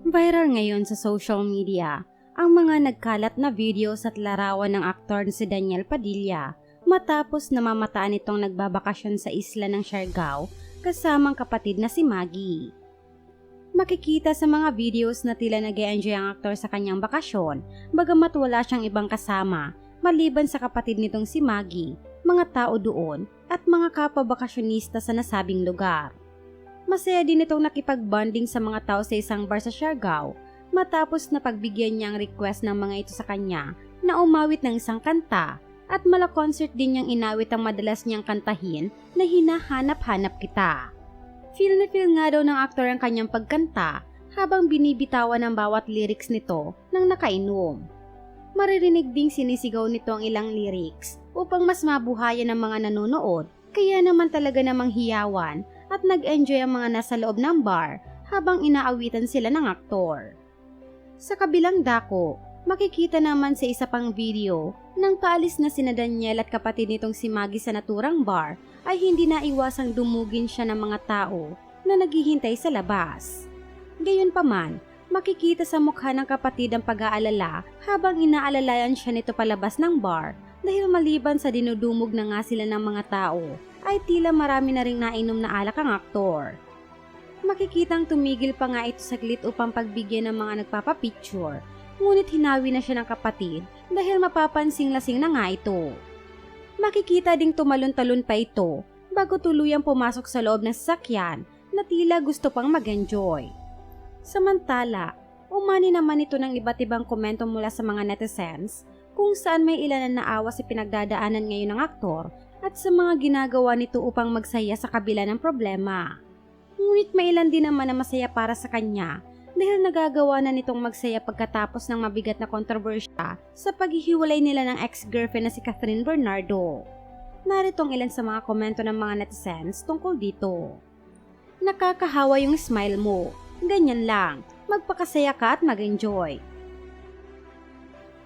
Viral ngayon sa social media ang mga nagkalat na videos at larawan ng aktor na si Daniel Padilla matapos namamataan itong nagbabakasyon sa isla ng Siargao kasamang kapatid na si Maggie. Makikita sa mga videos na tila nag enjoy ang aktor sa kanyang bakasyon bagamat wala siyang ibang kasama maliban sa kapatid nitong si Maggie, mga tao doon at mga kapabakasyonista sa nasabing lugar. Masaya din itong nakipag-bonding sa mga tao sa isang bar sa Siargao matapos na pagbigyan niya ang request ng mga ito sa kanya na umawit ng isang kanta at mala concert din niyang inawit ang madalas niyang kantahin na hinahanap-hanap kita. Feel na feel nga daw ng aktor ang kanyang pagkanta habang binibitawan ang bawat lyrics nito nang nakainom. Maririnig ding sinisigaw nito ang ilang lyrics upang mas mabuhayan ng mga nanonood kaya naman talaga namang hiyawan at nag-enjoy ang mga nasa loob ng bar habang inaawitan sila ng aktor. Sa kabilang dako, makikita naman sa isa pang video nang paalis na sina Daniel at kapatid nitong si Maggie sa naturang bar ay hindi na iwasang dumugin siya ng mga tao na naghihintay sa labas. Gayunpaman, makikita sa mukha ng kapatid ang pag-aalala habang inaalalayan siya nito palabas ng bar dahil maliban sa dinudumog na nga sila ng mga tao ay tila marami na ring nainom na alak ang aktor. Makikitang tumigil pa nga ito saglit upang pagbigyan ng mga nagpapapicture ngunit hinawi na siya ng kapatid dahil mapapansing lasing na nga ito. Makikita ding tumalon-talon pa ito bago tuluyang pumasok sa loob ng sasakyan na tila gusto pang mag-enjoy. Samantala, umani naman ito ng iba't ibang komento mula sa mga netizens kung saan may ilan na naawa si pinagdadaanan ngayon ng aktor at sa mga ginagawa nito upang magsaya sa kabila ng problema. Ngunit may ilan din naman na masaya para sa kanya dahil nagagawa na nitong magsaya pagkatapos ng mabigat na kontrobersya sa paghihiwalay nila ng ex-girlfriend na si Catherine Bernardo. Narito ang ilan sa mga komento ng mga netizens tungkol dito. Nakakahawa yung smile mo. Ganyan lang. Magpakasaya ka at mag-enjoy.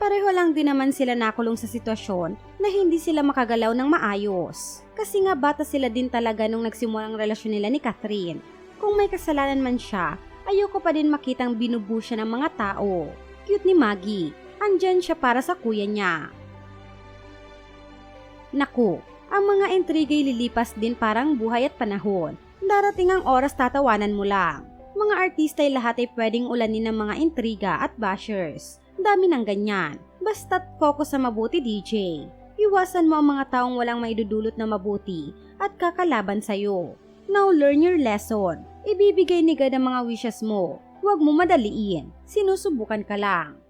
Pareho lang din naman sila nakulong sa sitwasyon na hindi sila makagalaw ng maayos. Kasi nga bata sila din talaga nung nagsimulang relasyon nila ni Catherine. Kung may kasalanan man siya, ayoko pa din makitang binubu siya ng mga tao. Cute ni Maggie. Andyan siya para sa kuya niya. Naku, ang mga intrigay lilipas din parang buhay at panahon. Darating ang oras tatawanan mo lang. Mga artista ay lahat ay pwedeng ulanin ng mga intriga at bashers. Dami ng ganyan. Basta't focus sa mabuti DJ. Iwasan mo ang mga taong walang maidudulot na mabuti at kakalaban sa'yo. Now learn your lesson. Ibibigay ni God ang mga wishes mo. Huwag mo madaliin. Sinusubukan ka lang.